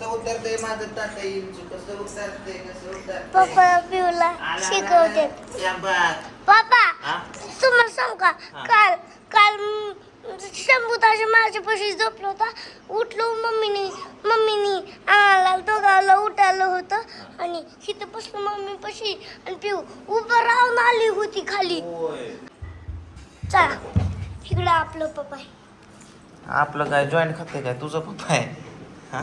कसं उतरतंय माझं इंचू कसं उतरतंय कसं उतरतंय पप्पा पिऊला आला, शिकवते आला. या बघ. पप्पा हा? तुम्हाला सांग का हा. काल काल शंभूताच्या माझ्यापाशी झोपलो होता उठलो मम्मीने मम्मीने आम्हाला दोघाला उठायला होतं आणि तिथं बसलो मम्मी पशी आणि पिऊ उभं राहून आली होती खाली होय. चला इकडं आपलं पप्पा आहे आपलं काय जॉईंट खाते काय तुझं पप्पा आहे हा?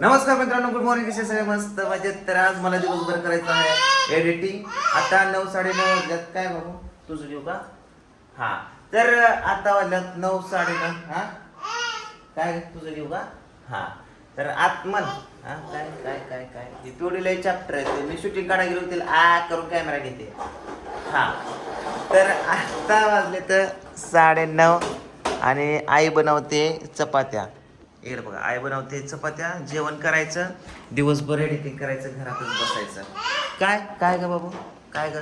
नमस्कार मित्रांनो गुड मॉर्निंग कसे सगळे मस्त मजेत? तर आज मला दिवसभर करायचं आहे एडिटिंग आता नऊ साडे नऊ वाजल्यात. काय बाबू? तुझं घेऊ का? हा. तर आता वाजल्यात नऊ साडे नऊ हा? काय तुझं घेऊ का? हा. तर आत्मन हा काय काय काय काय? पिवडी लय चॅप्टर आहे ते मी शूटिंग काढा गेलो तिला आ करून कॅमेरा घेते. हा. तर आता वाजले तर साडे नऊ आणि आई बनवते चपात्या. इकडे बघा आई बनवते चपात्या जेवण करायचं दिवसभर एडिटिंग करायचं घरातच बसायचं. काय? काय ग बाबू? काय ग?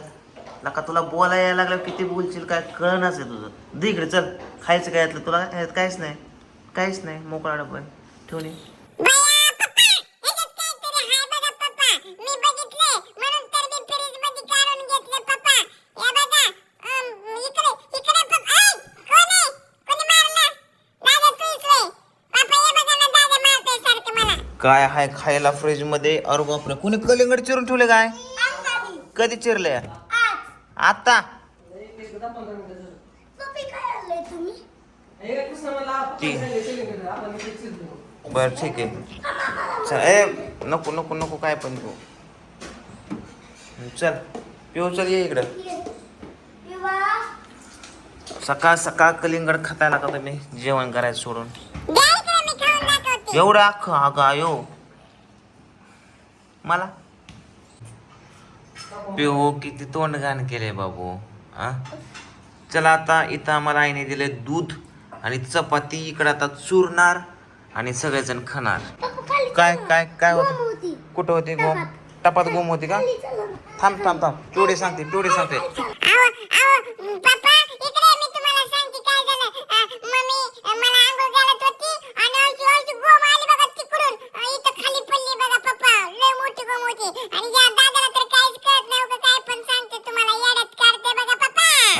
नका तुला बोलायला यायला लागलं किती बोलशील काय कळणच आहे तुझं. दे इकडे चल. खायचं काय यातलं? तुला काहीच नाही. काहीच नाही. मोकळा डब्बा ठेवणे काय आहे खायला फ्रीजमध्ये? अरे बापरे कोणी कलिंगड चिरून ठेवले काय? कधी चिरले? आता? बर ठीक आहे. चल ए नको नको नको काय पण तू चल पिऊ चल ये इकडं. सकाळ सकाळ कलिंगड खातायला का तुम्ही जेवण करायचं सोडून. एवढं खा गायो. मला? पिऊ किती तोंड घाण केले बाबू आ? चला आता इथं आम्हाला आईने दिले दूध आणि चपाती. इकडं आता चुरणार आणि सगळेजण खाणार. काय काय काय होत? होतं कुठं होती गोम टपात गोम होती का? थांब थांब थांब. पिवडे सांगते पिवडे सांगते.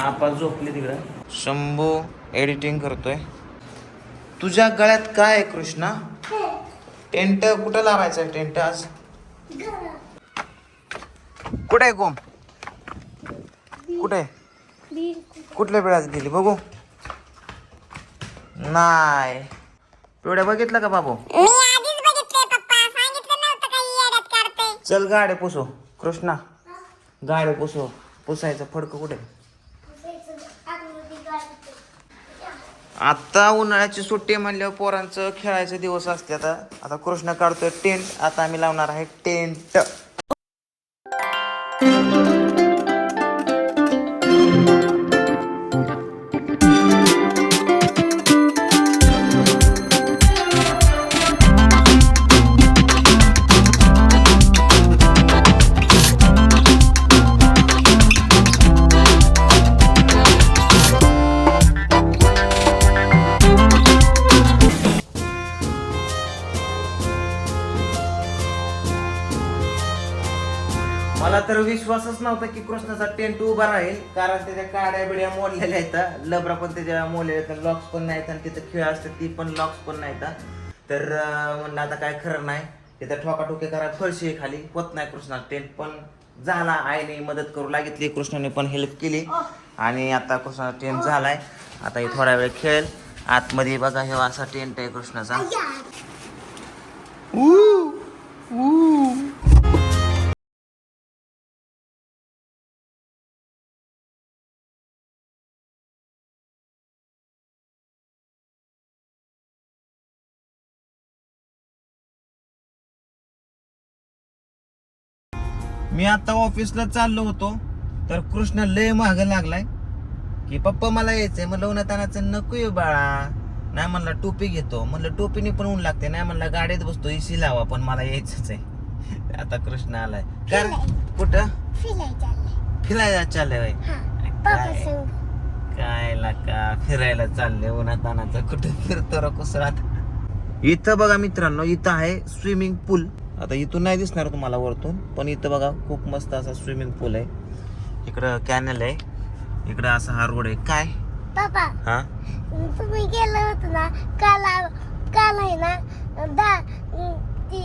आपा झोपली तिकडं. शंभू एडिटिंग करतोय. तुझ्या गळ्यात काय आहे कृष्णा? टेंट कुठं लावायचं आहे टेंट आज? कुठे आहे गोम कुठे आहे? कुठल्या वेळात गेली? बघू. नाही. पिवड्या बघितलं का बाबू? चल गाडे पुसो. कृष्णा गाडे पुसो. पुसायचं फडकं कुठे? आत्ता आता उन्हाळ्याची सुट्टी म्हणल्यावर पोरांचं खेळायचे दिवस असते आता आता कृष्ण काढतोय टेंट. आता आम्ही लावणार आहे टेंट. विश्वासच नव्हता की कृष्णाचा टेंट उभा राहील कारण त्याच्या काड्या बिड्या मोडलेल्या आहेत. लबरा पण त्याच्या मोडलेल्या आहेत लॉक्स पण नाहीत आणि तिथं खेळ असतात ती पण लॉक्स पण नाहीत. तर म्हणलं आता काय खरं नाही. तिथं ठोकाठोके करा फळशी आहे खाली. होत नाही कृष्णा टेंट पण झाला. आईने मदत करू लागितली कृष्णाने पण हेल्प केली. आणि आता कृष्णा टेंट झालाय. आता हे थोडा वेळ खेळेल. आतमध्ये बघा हे असा टेंट आहे कृष्णाचा. मी आता ऑफिसला चाललो होतो तर कृष्ण लय माग लागलाय की पप्पा मला यायचंय म्हणलं उन्हातानाचं नको येऊ बाळा. नाही म्हणलं टोपी घेतो. म्हणलं टोपीने पण ऊन लागते नाही म्हणलं गाडीत बसतो एसी लावा पण मला यायचंच आहे. आता कृष्ण आलाय. कारण कुठं? फिरायला चाललंय. पप्पा काय? काय का फिरायला चाललंय उन्हातानाचं कुठं फिरतो रे कुसरात? इथं बघा मित्रांनो इथं आहे स्विमिंग पूल. आता इथून नाही दिसणार तुम्हाला वरतून पण इथं बघा खूप मस्त असा स्विमिंग पूल आहे. इकडं कॅनल आहे. इकडं असा हा रोड आहे. काय? पापा हा? तुम्ही गेलं होतं ना काल काल आहे ना दा ती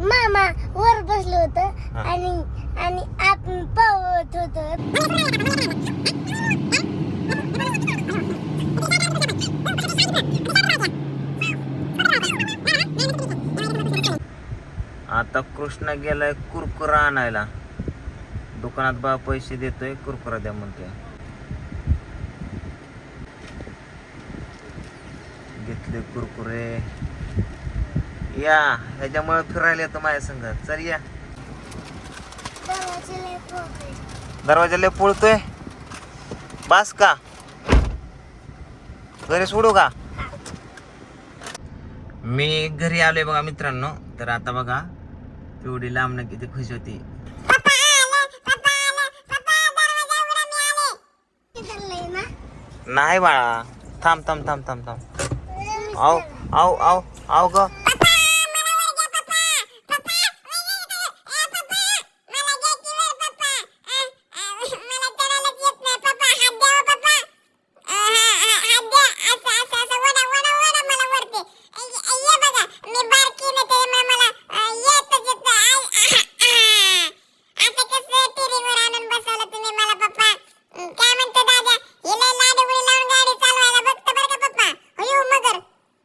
मामा वर बसलं होतं. आणि आणि आपण पावत होतो. आता कृष्णा गेलाय कुरकुरा आणायला. दुकानात बा पैसे देतोय कुरकुरा द्या म्हणतोय. घेतले कुरकुरे. या ह्याच्यामुळे फिरायला येतो माझ्या संघ चल या. दरवाजे लय पोहते. दरवाजाला पळतोय. बास का? घरी सोडू का? मी घरी आलोय बघा मित्रांनो. तर आता बघा पिवडी लांबणं किती खुश होती. नाही बाळा. थांब थांब थांब थांब थांब. आव आव आव आव ग काय म्हणतो दादा हिला लाडगुडी लावून गाडी चालवायला बघतो बरं का पप्पा अयो मगर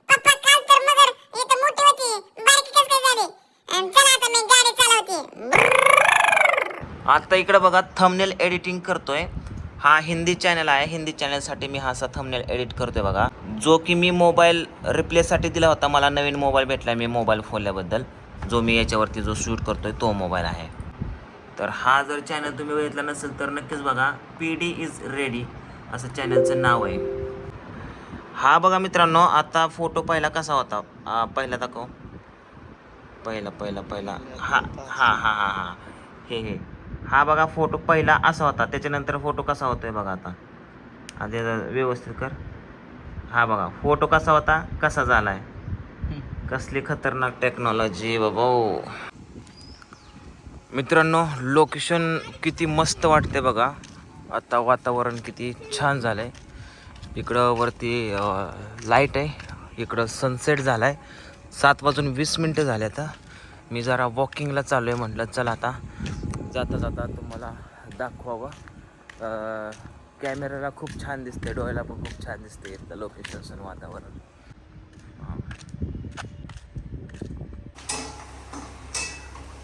पप्पा काल तर मगर इथं मोठी होती बारकी कस काय झाली अन चला आता मी गाडी चालवते आता इकडं बघा थंबनेल एडिटिंग करतोय. हा हिंदी चॅनल आहे. हिंदी चॅनलसाठी मी हा असा थंबनेल एडिट करतोय बघा. जो की मी मोबाईल रिप्लेससाठी दिला होता मला नवीन मोबाईल भेटला मी मोबाईल फोडल्याबद्दल जो मी याच्यावरती जो शूट करतोय तो मोबाईल आहे. तर हा जर चॅनल तुम्ही बघितला नसेल तर नक्कीच बघा. पी डी इज रेडी असं चॅनलचं नाव आहे. हा बघा मित्रांनो आता फोटो पहिला कसा होता? पहिला दाखव. पहिला पहिला पहिला. हा हा हा हा हा. हे हे. हा बघा फोटो पहिला असा होता त्याच्यानंतर फोटो कसा होतोय बघा आता. आधी व्यवस्थित कर. हा बघा फोटो कसा होता कसा झालाय? कसली खतरनाक टेक्नॉलॉजी बाबा मित्रांनो लोकेशन किती मस्त वाटते बघा. आता वातावरण किती छान झालं आहे इकडं वरती लाइट आहे. इकडं सनसेट झाला आहे सात वाजून वीस मिनटं झाले आता. मी जरा वॉकिंगला चालू आहे म्हटलं चला आता. जाता जाता तुम्हाला दाखवावं. अं, कॅमेऱ्याला खूप छान दिसते डोळ्याला पण खूप छान दिसते इथलं लोकेशन आणि वातावरण.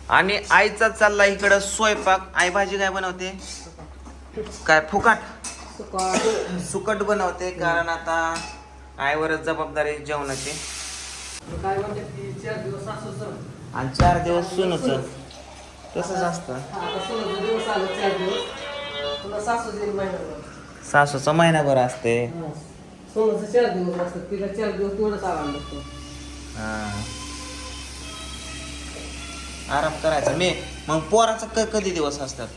आणि आईचा चालला इकडं स्वयंपाक. आई भाजी काय बनवते? काय फुकाट? सुकट बनवते कारण आता आईवरच जबाबदारी जेवणाची. आणि चार दिवस सुनच. तसंच असतं. आता सोळाचा दिवस आला चार दिवस पुन्हा सासू दिली महिन्याभर सासूचा महिनाभर असते. चार दिवस असतात तिला चार दिवस तेवढंच आराम लागतो. हा. आराम करायचा. मी मग पोराचा क कधी दिवस असतात?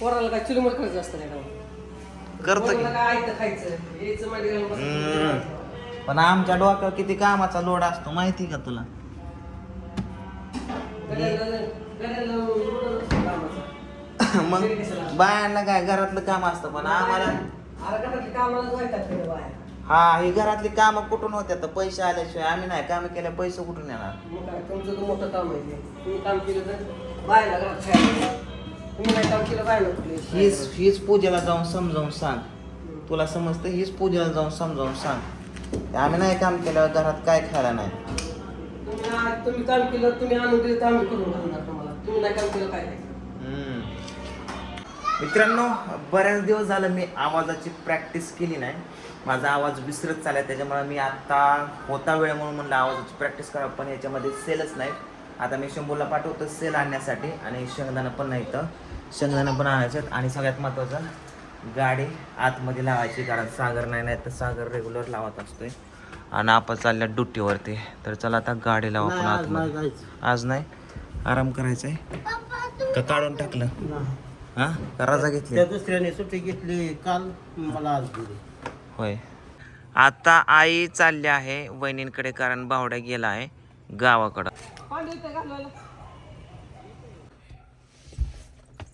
पोराला काय चिलमड खायचं असतं नाही का करतो की. पोराला काय आयतं खायचं? यायचं मध्ये घालून हम्म. बसायचं. पण आमच्या डोक्यावर किती कामाचा लोड असतो माहिती का तुला? गड्याला- गड्याला. मग बायांना काय घरातलं काम असतं पण आम्हाला हा ही घरातली कामं कुठून होत्या? तर पैसे आल्याशिवाय आम्ही नाही काम केल्या पैसे कुठून येणार? मग काय तुमचं तर मोठं काम आहे ते. तुम्ही काम केलं तर बायला घरात खायला तुम्ही नाही काम केलं बायला कुठली हीच हीच पूजेला जाऊन समजावून सांग. तुला समजतं हीच पूजेला जाऊन समजावून सांग. आम्ही नाही काम केल्यावर घरात काय खायला नाही. तुम्ही तुम्ही काम केलं तुम्ही आणून दिलं तर आम्ही करून घालणार तुम्हाला. तुम्ही नाही काम केलं काय नाही. मित्रांनो बऱ्याच दिवस झालं मी आवाजाची प्रॅक्टिस केली नाही. माझा आवाज विसरत चालला त्याच्यामुळे मी आता होता वेळ म्हणून म्हणलं आवाजाची प्रॅक्टिस करा पण याच्यामध्ये सेलच नाही. आता मी शंभूला पाठवतो सेल आणण्यासाठी आणि शेंगदाणा पण नाही तर शेंगदाणा पण आणायचे आहेत. आणि सगळ्यात महत्त्वाचं गाडी आतमध्ये लावायची कारण सागर नाही नाही तर सागर रेग्युलर लावत असतोय. आणि आपण चालल्या ड्युटीवरती. तर चला आता गाडी लावू आपण आतमध्ये. आज नाही? आराम करायचा आहे का काढून टाकलं? हा? का रजा घेतली. त्या दुसऱ्याने सुट्टी घेतली काल मला आज दिली. होय. आता आई चालली आहे वहिनींकडे कारण बावड्या गेला आहे गावाकडं.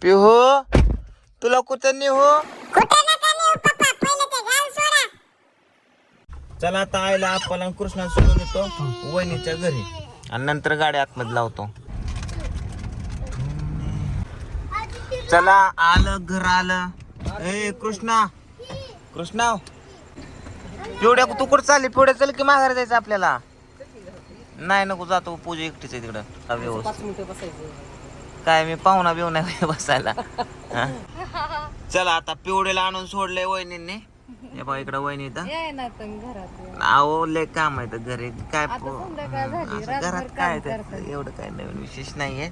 पिहू तुला कुठं नेऊ चला आता आईला आपला कृष्णा सोडून येतो. वहिनीच्या घरी. आणि नंतर गाडी आतमध्ये लावतो. चला आलं घर आलं. ए कृष्णा. कृष्णा पिवड्या तू कुठं चालली? पिवड्या चल की माघार जायचं आपल्याला. नाही नको जातो पूजा एकटीच आहे तिकडं. व्यवस्थित. काय मी पाहुणा बिव नाही बसायला? चला आता पिवडेला आणून सोडलंय वहिनींनी. हे बघा इकडं वहिनी अहो लय काम आहे तर घरी. काय घरात काय. एवढं काय नवीन विशेष नाहीये.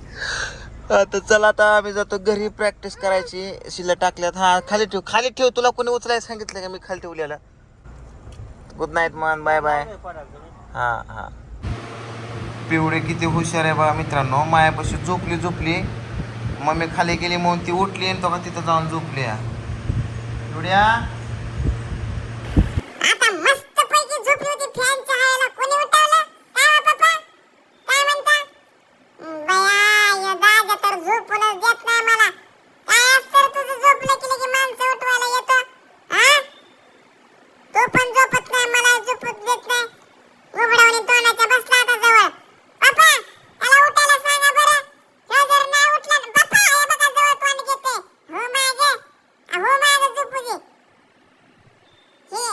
तर चला आता आम्ही जातो घरी प्रॅक्टिस करायची. शिला टाकल्यात. हा खाली ठेव. खाली ठेव. तुला कोणी उचलायला सांगितलं का? मी खाली ठेवलेला. गुड नाईट मन बाय बाय हा हा. पिवळे किती हुशार आहे बा मित्रांनो. मायापाशी झोपली झोपली. मम्मी खाली गेली म्हणून ती उठली आणि तो का तिथं जाऊन झोपली पिवड्या आता मस्त पैकी झोपली होती फॅनच्या हवेला कोणी उठवलं काय हो पप्पा काय म्हणता हं, बया या दादा तर झोपूनच देत नाही मला काय असतं रे तुझं झोपलं की लगे माणसं उठवायला येतो हा तू पण झोपत नाही मला झोपत देत नाही उघडवणी तोंडाच्या बसला आता जवळ पप्पा त्याला उठायला सांगा बरं ह्यो जर नाही उठला तर- पप्पा हे बघा जवळ तोंड घेते हो मागे हो मागे झोपू दे ही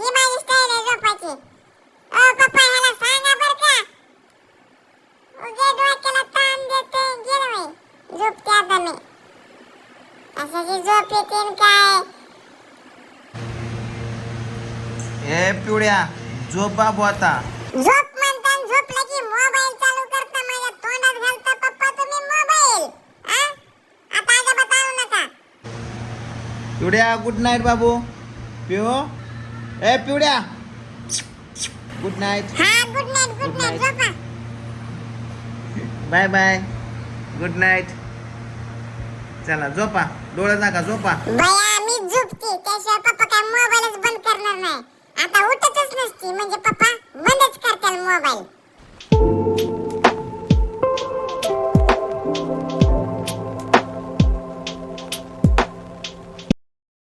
ही माझी स्टाईल आहे झोपायची ओ पप्पा ह्याला सांगा बर का उगे डोक्याला ताण देते गेलं बाई झोपते आता मी अशाची झोप येते न काय? ए पिवड्या झोप बाबू आता. झोप म्हणता न झोपलं की मोबाईल चालू करता माझ्या तोंडात घालता पप्पा तुम्ही मोबाईल. हा आता अजिबात आणू नका. पिवड्या गुड नाईट बाबू. पिऊ ए पिवड्या गुड नाईट हा गुड नाईट गुड नाईट. झोपा. बाय बाय गुड नाईट चला झोपा. डोळे नाका झोपा. बया मी झोपते. त्याशिवाय पप्पा काय मोबाईलच बंद करणार नाही. आता उठतच नसती. म्हणजे पप्पा बंदच करताल मोबाईल.